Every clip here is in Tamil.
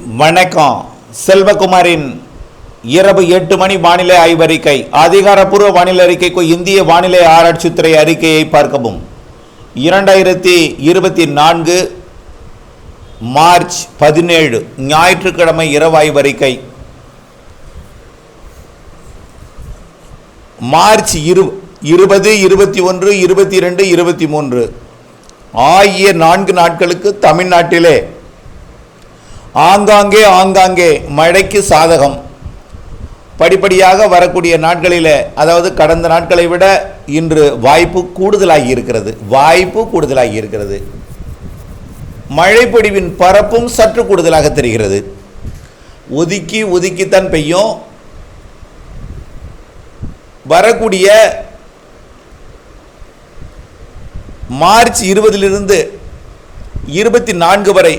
வணக்கம். செல்வகுமாரின் இரவு எட்டு மணி வானிலை ஆய்வறிக்கை அதிகாரப்பூர்வ வானிலை அறிக்கைக்கு இந்திய வானிலை ஆராய்ச்சித்துறை அறிக்கையை பார்க்கவும். இரண்டாயிரத்தி இருபத்தி நான்கு மார்ச் பதினேழு ஞாயிற்றுக்கிழமை இரவு ஆய்வறிக்கை. மார்ச் இரு இருபது இருபத்தி ஒன்று இருபத்தி ரெண்டு இருபத்தி மூன்று. ஆகிய நான்கு நாட்களுக்கு தமிழ்நாட்டிலே ஆங்காங்கே ஆங்காங்கே மழைக்கு சாதகம். படிப்படியாக வரக்கூடிய நாட்களில் அதாவது கடந்த நாட்களை விட இன்று வாய்ப்பு கூடுதலாகி இருக்கிறது. வாய்ப்பு கூடுதலாகி இருக்கிறது. மழைப்பொடிவின் பரப்பும் சற்று கூடுதலாக தெரிகிறது. ஒதுக்கி ஒதுக்கித்தான் பெய்யும். வரக்கூடிய மார்ச் இருபதிலிருந்து இருபத்தி நான்கு வரை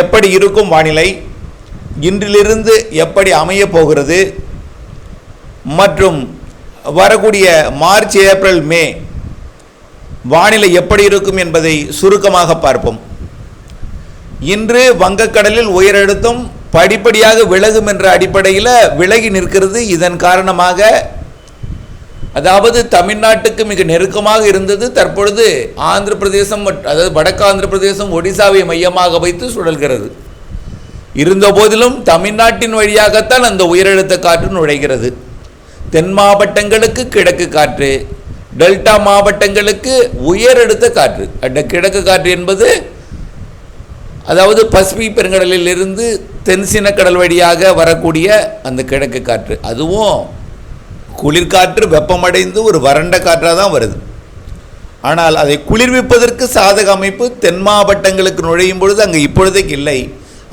எப்படி இருக்கும் வானிலை? இன்றிலிருந்து எப்படி அமையப் போகிறது? மற்றும் வரக்கூடிய மார்ச் ஏப்ரல் மே வானிலை எப்படி இருக்கும் என்பதை சுருக்கமாக பார்ப்போம். இன்று வங்கக்கடலில் உயரழுத்தம் படிப்படியாக விலகும் என்ற அடிப்படையில் விலகி நிற்கிறது. இதன் காரணமாக அதாவது தமிழ்நாட்டுக்கு மிக நெருக்கமாக இருந்தது தற்பொழுது ஆந்திர பிரதேசம் மற்ற- அதாவது வடக்கு ஆந்திர பிரதேசம் ஒடிசாவை மையமாக வைத்து சுழல்கிறது. இருந்த போதிலும் தமிழ்நாட்டின் வழியாகத்தான் அந்த உயரழுத்த காற்று நுழைகிறது. தென் மாவட்டங்களுக்கு கிழக்கு காற்று டெல்டா மாவட்டங்களுக்கு உயரழுத்த காற்று. அந்த கிழக்கு காற்று என்பது அதாவது பசிபிக் பெருங்கடலில் இருந்து தென்சின கடல் வழியாக வரக்கூடிய அந்த கிழக்கு காற்று. அதுவும் குளிர்காற்று வெப்பமடைந்து ஒரு வறண்ட காற்றாக தான் வருது. ஆனால் அதை குளிர்விப்பதற்கு சாதக அமைப்பு தென் மாவட்டங்களுக்கு நுழையும் பொழுது அங்கே இப்பொழுதைக்கு இல்லை.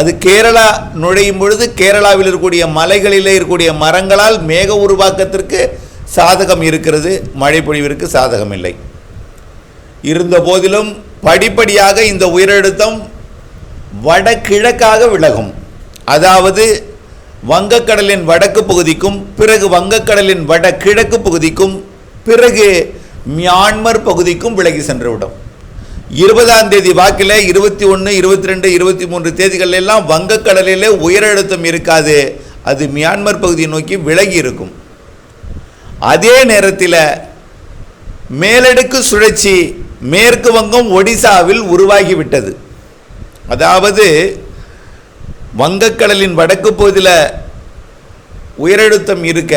அது கேரளா நுழையும் பொழுது கேரளாவில் இருக்கக்கூடிய மலைகளிலே இருக்கக்கூடிய மரங்களால் மேக உருவாக்கத்திற்கு சாதகம் இருக்கிறது. மழை பொழிவிற்கு சாதகம் இல்லை. இருந்த போதிலும் படிப்படியாக இந்த உயரழுத்தம் வடகிழக்காக விலகும். அதாவது வங்கக்கடலின் வடக்கு பகுதிக்கும் பிறகு வங்கக்கடலின் வட கிழக்கு பகுதிக்கும் பிறகு மியான்மர் பகுதிக்கும் விலகி சென்றுவிடும். இருபதாம் தேதி வாக்கில் இருபத்தி ஒன்று இருபத்தி ரெண்டு இருபத்தி மூன்று தேதிகள் எல்லாம் வங்கக்கடலிலே உயரழுத்தம் இருக்காது. அது மியான்மர் பகுதியை நோக்கி விலகி இருக்கும். அதே நேரத்தில் மேலடுக்கு சுழற்சி மேற்கு வங்கம் ஒடிசாவில் உருவாகிவிட்டது. அதாவது வங்கக்கடலின் வடக்கு பகுதியில் உயரழுத்தம் இருக்க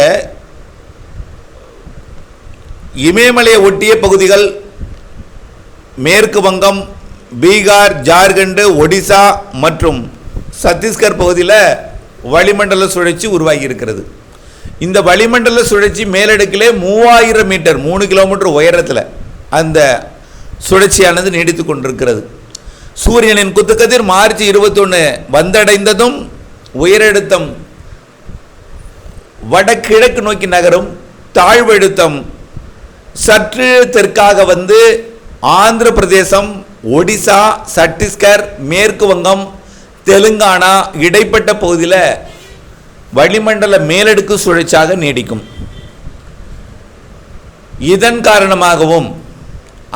இமயமலையை ஒட்டிய பகுதிகள் மேற்கு வங்கம் பீகார் ஜார்க்கண்டு ஒடிசா மற்றும் சத்தீஸ்கர் பகுதியில் வளிமண்டல சுழற்சி உருவாகி இருக்கிறது. இந்த வளிமண்டல சுழற்சி மேலடுக்கிலே மூவாயிரம் மீட்டர் மூணு கிலோமீட்டர் உயரத்தில் அந்த சுழற்சியானது நீடித்து கொண்டிருக்கிறது. சூரியனின் குத்துக்கதிர் மார்ச் இருபத்தொன்று வந்தடைந்ததும் உயரழுத்தம் வடகிழக்கு நோக்கி நகரும் தாழ்வழுத்தம் சற்று தெற்காக வந்து ஆந்திர பிரதேசம் ஒடிசா சத்தீஸ்கர் மேற்கு வங்கம் தெலுங்கானா இடைப்பட்ட பகுதியில் வளிமண்டல மேலடுக்கு சுழற்சியாக நீடிக்கும். இதன் காரணமாகவும்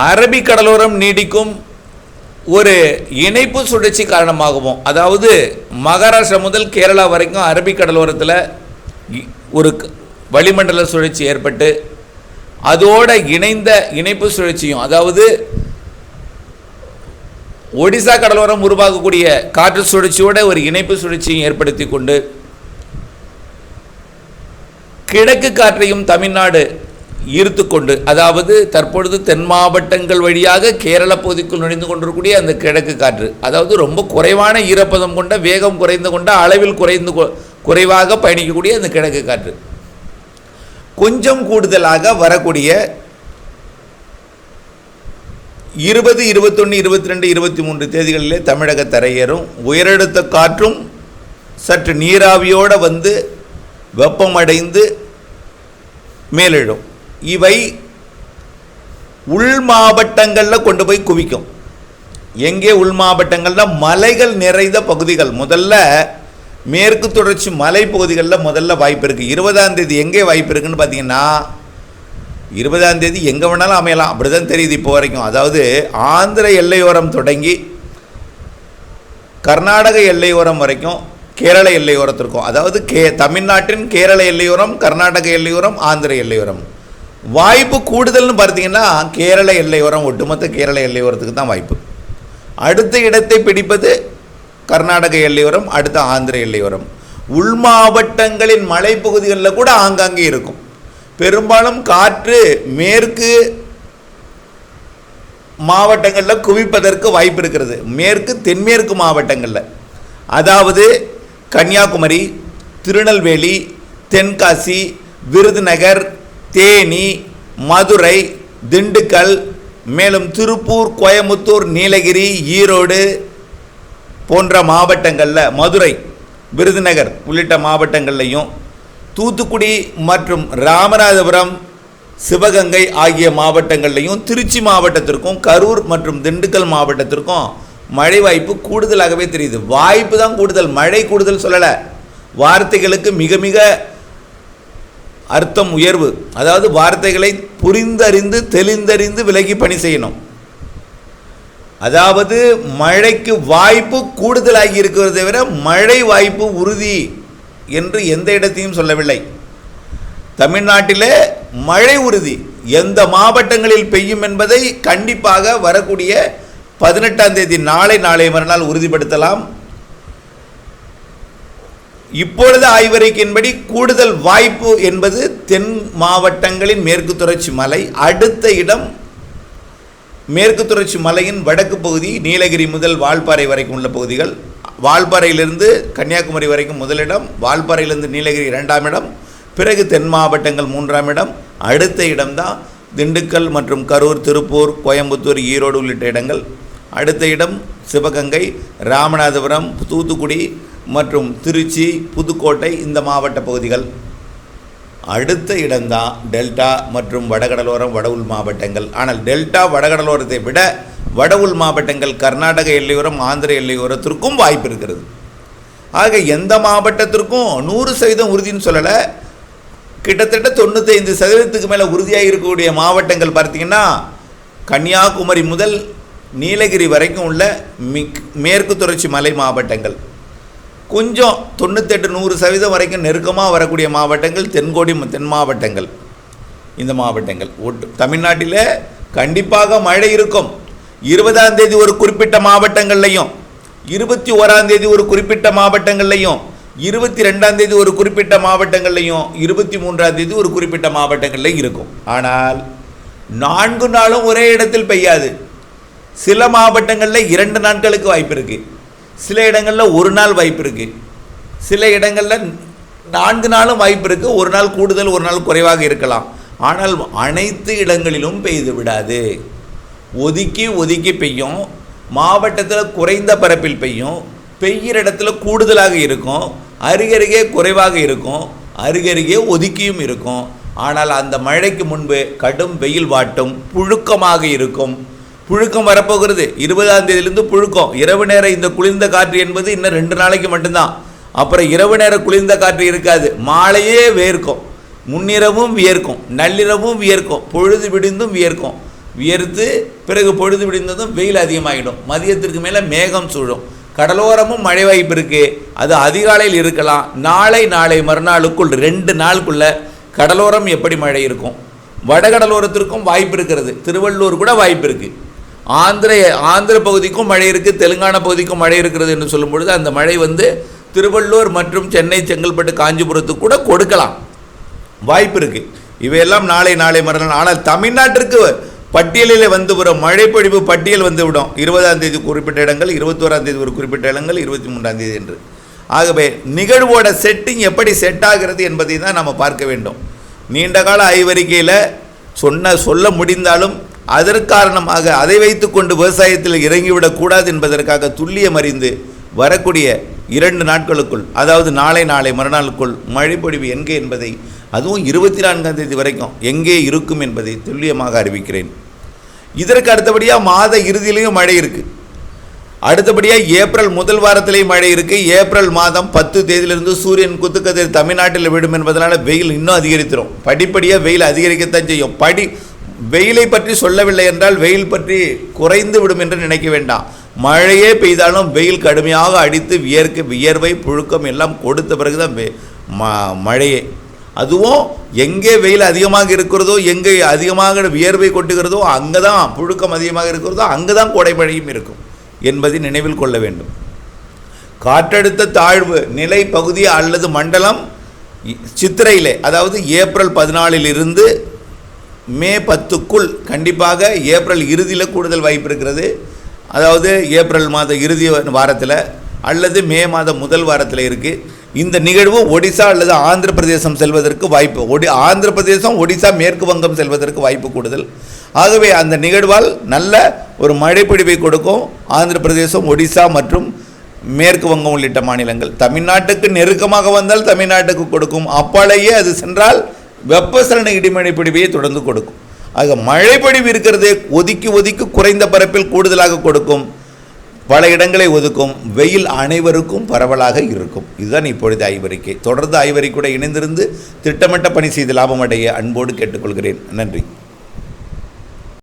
அரபிக் கடலோரம் நீடிக்கும். ஒரு இணைப்பு சுழற்சி காரணமாகவும் அதாவது மகாராஷ்டிரா முதல் கேரளா வரைக்கும் அரபிக்கடலோரத்தில் இ- ஒரு வளிமண்டல சுழற்சி ஏற்பட்டு அதோட இணைந்த இணைப்பு சுழற்சியும் அதாவது ஒடிசா கடலோரம் உருவாகக்கூடிய காற்று சுழற்சியோட ஒரு இணைப்பு சுழற்சியும் ஏற்படுத்தி கொண்டு கிழக்கு காற்றையும் தமிழ்நாடு ஈர்த்து கொண்டு அதாவது தற்பொழுது தென் மாவட்டங்கள் வழியாக கேரள பகுதிக்குள் நுழைந்து கொண்டிருக்கக்கூடிய அந்த கிழக்கு காற்று அதாவது ரொம்ப குறைவான ஈரப்பதம் கொண்ட வேகம் குறைந்து கொண்ட அளவில் குறைந்து கொ- குறைவாக பயணிக்கக்கூடிய அந்த கிழக்கு காற்று. கொஞ்சம் கூடுதலாக வரக்கூடிய இருபது இருபத்தொன்று இருபத்தி ரெண்டு இருபத்தி மூன்று தேதிகளிலே தமிழக தரையேறும். உயரழுத்த காற்றும் சற்று நீராவியோடு வந்து வெப்பமடைந்து மேலிடும் இவை உள் மாவட்டங்களில் கொண்டு போய் குவிக்கும். எங்கே உள் மாவட்டங்கள்ல மலைகள் நிறைந்த பகுதிகள். முதல்ல மேற்கு தொடர்ச்சி மலை பகுதிகளில் முதல்ல வாய்ப்பு இருக்குது இருபதாம் தேதி எங்கே வாய்ப்பு இருக்குன்னு பார்த்தீங்கன்னா இருபதாம் தேதி எங்கே வேணாலும் அமையலாம். அப்படி தான் தெரியுது இப்போ வரைக்கும். அதாவது ஆந்திர எல்லையோரம் தொடங்கி கர்நாடக எல்லையோரம் வரைக்கும் கேரள எல்லையோரத்திற்கும். அதாவது கே தமிழ்நாட்டின் கேரள எல்லையோரம் கர்நாடக எல்லையோரம் ஆந்திர எல்லையோரம். வாய்ப்பு கூடுதல்னு பார்த்தீங்கன்னா கேரள எல்லையோரம் ஒட்டுமொத்த கேரள எல்லையோரத்துக்கு தான் வாய்ப்பு. அடுத்த இடத்தை பிடிப்பது கர்நாடக எல்லையோரம் அடுத்த ஆந்திர எல்லையோரம். உள் மாவட்டங்களின் மலைப்பகுதிகளில் கூட ஆங்காங்கே இருக்கும். பெரும்பாலும் காற்று மேற்கு மாவட்டங்களில் குவிப்பதற்கு வாய்ப்பு இருக்கிறது. மேற்கு தென்மேற்கு மாவட்டங்களில். அதாவது கன்னியாகுமரி திருநெல்வேலி தென்காசி விருதுநகர் தேனி மதுரை திண்டுக்கல் மேலும் திருப்பூர் கோயமுத்தூர் நீலகிரி ஈரோடு போன்ற மாவட்டங்களில் மதுரை விருதுநகர் உள்ளிட்ட மாவட்டங்கள்லையும் தூத்துக்குடி மற்றும் ராமநாதபுரம் சிவகங்கை ஆகிய மாவட்டங்கள்லையும் திருச்சி மாவட்டத்திற்கும் கரூர் மற்றும் திண்டுக்கல் மாவட்டத்திற்கும் மழை வாய்ப்பு கூடுதலாகவே தெரியுது. வாய்ப்பு தான் கூடுதல். மழை கூடுதல் சொல்லலை. வார்த்தைகளுக்கு மிக மிக அர்த்தம் உயர்வு. அதாவது வார்த்தைகளை புரிந்தறிந்து தெளிந்தறிந்து விலகி பணி செய்யணும். அதாவது மழைக்கு வாய்ப்பு கூடுதலாகி இருக்கிறதை விட மழை வாய்ப்பு உறுதி என்று எந்த இடத்தையும் சொல்லவில்லை. தமிழ்நாட்டிலே மழை உறுதி. எந்த மாவட்டங்களில் பெய்யும் என்பதை கண்டிப்பாக வரக்கூடிய பதினெட்டாம் தேதி நாளை நாளை மறுநாள் உறுதிப்படுத்தலாம். இப்பொழுது ஆய்வறிக்கையின்படி கூடுதல் வாய்ப்பு என்பது தென் மாவட்டங்களின் மேற்கு தொடர்ச்சி மலை அடுத்த இடம் மேற்கு தொடர்ச்சி மலையின் வடக்கு பகுதி நீலகிரி முதல் வால்பாறை வரைக்கும் உள்ள பகுதிகள். வால்பாறையிலிருந்து கன்னியாகுமரி வரைக்கும் முதலிடம் வால்பாறையிலிருந்து நீலகிரி இரண்டாம் இடம் பிறகு தென் மாவட்டங்கள் மூன்றாம் இடம் அடுத்த இடம்தான் திண்டுக்கல் மற்றும் கரூர் திருப்பூர் கோயம்புத்தூர் ஈரோடு உள்ளிட்ட இடங்கள். அடுத்த இடம் சிவகங்கை ராமநாதபுரம் தூத்துக்குடி மற்றும் திருச்சி புதுக்கோட்டை இந்த மாவட்ட பகுதிகள். அடுத்த இடம்தான் டெல்டா மற்றும் வடகடலோரம் வடவுள் மாவட்டங்கள். ஆனால் டெல்டா வடகடலோரத்தை விட வடவுள் மாவட்டங்கள் கர்நாடக எல்லையோரம் ஆந்திர எல்லையோரத்திற்கும் வாய்ப்பு இருக்கிறது. ஆக எந்த மாவட்டத்திற்கும் நூறு சதவீதம் உறுதின்னு சொல்லலை. கிட்டத்தட்ட தொண்ணூத்தைந்து சதவீதத்துக்கு மேலே உறுதியாக இருக்கக்கூடிய மாவட்டங்கள் பார்த்தீங்கன்னா கன்னியாகுமரி முதல் நீலகிரி வரைக்கும் உள்ள மிக் மேற்கு தொடர்ச்சி மலை மாவட்டங்கள். கொஞ்சம் தொண்ணூத்தெட்டு நூறு சதவீதம் வரைக்கும் நெருக்கமாக வரக்கூடிய மாவட்டங்கள் தென்கோடி தென் மாவட்டங்கள். இந்த மாவட்டங்கள். ஒட்டு தமிழ்நாட்டில் கண்டிப்பாக மழை இருக்கும். இருபதாம் தேதி ஒரு குறிப்பிட்ட மாவட்டங்கள்லையும் இருபத்தி ஓராம் தேதி ஒரு குறிப்பிட்ட மாவட்டங்கள்லையும் இருபத்தி ரெண்டாம் தேதி ஒரு குறிப்பிட்ட மாவட்டங்கள்லையும் இருபத்தி மூன்றாம் தேதி ஒரு குறிப்பிட்ட மாவட்டங்கள்லையும் இருக்கும். ஆனால் நான்கு நாளும் ஒரே இடத்தில் பெய்யாது. சில மாவட்டங்களில் இரண்டு நாட்களுக்கு வாய்ப்பு இருக்குது சில இடங்களில் ஒரு நாள் வாய்ப்பு இருக்குது சில இடங்களில் நான்கு நாளும் வாய்ப்பு இருக்குது ஒரு நாள் கூடுதல் ஒரு நாள் குறைவாக இருக்கலாம். ஆனால் அனைத்து இடங்களிலும் பெய்து விடாது. ஒதுக்கி ஒதுக்கி பெய்யும். மாவட்டத்தில் குறைந்த பரப்பில் பெய்யும். பெய்கிற இடத்துல கூடுதலாக இருக்கும். அருகருகே குறைவாக இருக்கும். அருகருகே ஒதுக்கியும் இருக்கும். ஆனால் அந்த மழைக்கு முன்பு கடும் வெயில் வாட்டும் புழுக்கமாக இருக்கும். புழுக்கம் வரப்போகிறது. இருபதாம் தேதியிலிருந்து புழுக்கம். இரவு நேர இந்த குளிர்ந்த காற்று என்பது இன்னும் ரெண்டு நாளைக்கு மட்டும்தான். அப்புறம் இரவு நேர குளிர்ந்த காற்று இருக்காது. மாலையே வேர்க்கும் முன்னிரவும் வியர்க்கும். நள்ளிரவும் வியர்க்கும். பொழுது விடிந்தும் வியர்க்கும். வியர்த்து பிறகு பொழுது விடிந்ததும் வெயில் அதிகமாகிடும் மதியத்திற்கு மேலே மேகம் சூழும். கடலோரமும் மழை வாய்ப்பு இருக்குது அது அதிகாலையில் இருக்கலாம். நாளை நாளை மறுநாளுக்குள் ரெண்டு நாளுக்குள்ளே கடலோரம் எப்படி மழை இருக்கும்? வடகடலோரத்திற்கும் வாய்ப்பு இருக்கிறது. திருவள்ளூர் கூட வாய்ப்பு இருக்குது ஆந்திர ஆந்திர பகுதிக்கும் மழை இருக்குது தெலுங்கானா பகுதிக்கும் மழை இருக்கிறது என்று சொல்லும் பொழுது அந்த மழை வந்து திருவள்ளூர் மற்றும் சென்னை செங்கல்பட்டு காஞ்சிபுரத்துக்கு கூட கொடுக்கலாம். வாய்ப்பு இருக்கு. இவையெல்லாம் நாளை நாளை மறுநாள். ஆனால் தமிழ்நாட்டிற்கு பட்டியலில் வந்து வரும் மழைப்பொழிவு பட்டியல் வந்து விடும். இருபதாம் தேதி குறிப்பிட்ட இடங்கள் இருபத்தோராம் தேதி ஒரு குறிப்பிட்ட இடங்கள் இருபத்தி மூன்றாம் தேதி என்று. ஆகவே நிகழ்வோட செட்டிங் எப்படி செட் ஆகிறது என்பதை தான் நம்ம பார்க்க வேண்டும். நீண்ட கால ஆய்வறிக்கையில் சொன்ன சொல்ல முடிந்தாலும் அதற்காரணமாக அதை வைத்துக்கொண்டு விவசாயத்தில் இறங்கிவிடக்கூடாது என்பதற்காக துல்லியம் அறிந்து வரக்கூடிய இரண்டு நாட்களுக்குள் அதாவது நாளை நாளை மறுநாளுக்குள் மழைப்பொழிவு எங்கே என்பதை அதுவும் இருபத்தி நான்காம் தேதி வரைக்கும் எங்கே இருக்கும் என்பதை துல்லியமாக அறிவிக்கிறேன். இதற்கு அடுத்தபடியாக மாத இறுதியிலையும் மழை இருக்குது அடுத்தபடியாக ஏப்ரல் முதல் வாரத்திலேயும் மழை இருக்குது ஏப்ரல் மாதம் பத்து தேதியிலிருந்து சூரியன் குத்துக்கதிர் தமிழ்நாட்டில் விடும் என்பதனால் வெயில் இன்னும் அதிகரித்திரும். படிப்படியாக வெயில் அதிகரிக்கத்தான் செய்யும். படி வெயிலை பற்றி சொல்லவில்லை என்றால் வெயில் பற்றி குறைந்து விடும் என்று நினைக்க வேண்டாம். மழையே பெய்தாலும் வெயில் கடுமையாக அடித்து வியர்க்கு வியர்வை புழுக்கம் எல்லாம் கொடுத்த பிறகு தான் வெ- ம- மழையே. அதுவும் எங்கே வெயில் அதிகமாக இருக்கிறதோ எங்கே அதிகமாக வியர்வை கொட்டுகிறதோ அங்கே தான் புழுக்கம் அதிகமாக இருக்கிறதோ அங்கே தான் கோடை மழையும் இருக்கும் என்பதை நினைவில் கொள்ள வேண்டும். காற்றழுத்த தாழ்வு நிலை பகுதி அல்லது மண்டலம் சித்திரையிலே அதாவது ஏப்ரல் பதினாலில் இருந்து மே பத்துக்குள் கண்டிப்பாக ஏப்ரல் இறுதியில் கூடுதல் வாய்ப்பு இருக்கிறது. அதாவது ஏப்ரல் மாத இறுதி வாரத்தில் அல்லது மே மாதம் முதல் வாரத்தில் இருக்குது இந்த நிகழ்வு ஒடிசா அல்லது ஆந்திர பிரதேசம் செல்வதற்கு வாய்ப்பு ஒடி ஆந்திர பிரதேசம் ஒடிசா மேற்கு வங்கம் செல்வதற்கு வாய்ப்பு கூடுதல். ஆகவே அந்த நிகழ்வால் நல்ல ஒரு மழைப்பிடிவை கொடுக்கும் ஆந்திர பிரதேசம் ஒடிசா மற்றும் மேற்கு வங்கம் உள்ளிட்ட மாநிலங்கள். தமிழ்நாட்டுக்கு நெருக்கமாக வந்தால் தமிழ்நாட்டுக்கு கொடுக்கும். அப்பாலேயே அது சென்றால் வெப்பசலன இடிமழை பிடிவையை தொடர்ந்து கொடுக்கும். ஆக மழைப்பொழிவு இருக்கிறது ஒதுக்கி ஒதுக்கி குறைந்த பரப்பில் கூடுதலாக கொடுக்கும். பல இடங்களை ஒதுக்கும். வெயில் அனைவருக்கும் பரவலாக இருக்கும். இதுதான் இப்பொழுது ஆய்வறிக்கை. தொடர்ந்து ஆய்வறிக்கையோடு இணைந்திருந்து திட்டமிட்ட பணி செய்து லாபம் அடைய அன்போடு கேட்டுக்கொள்கிறேன். நன்றி.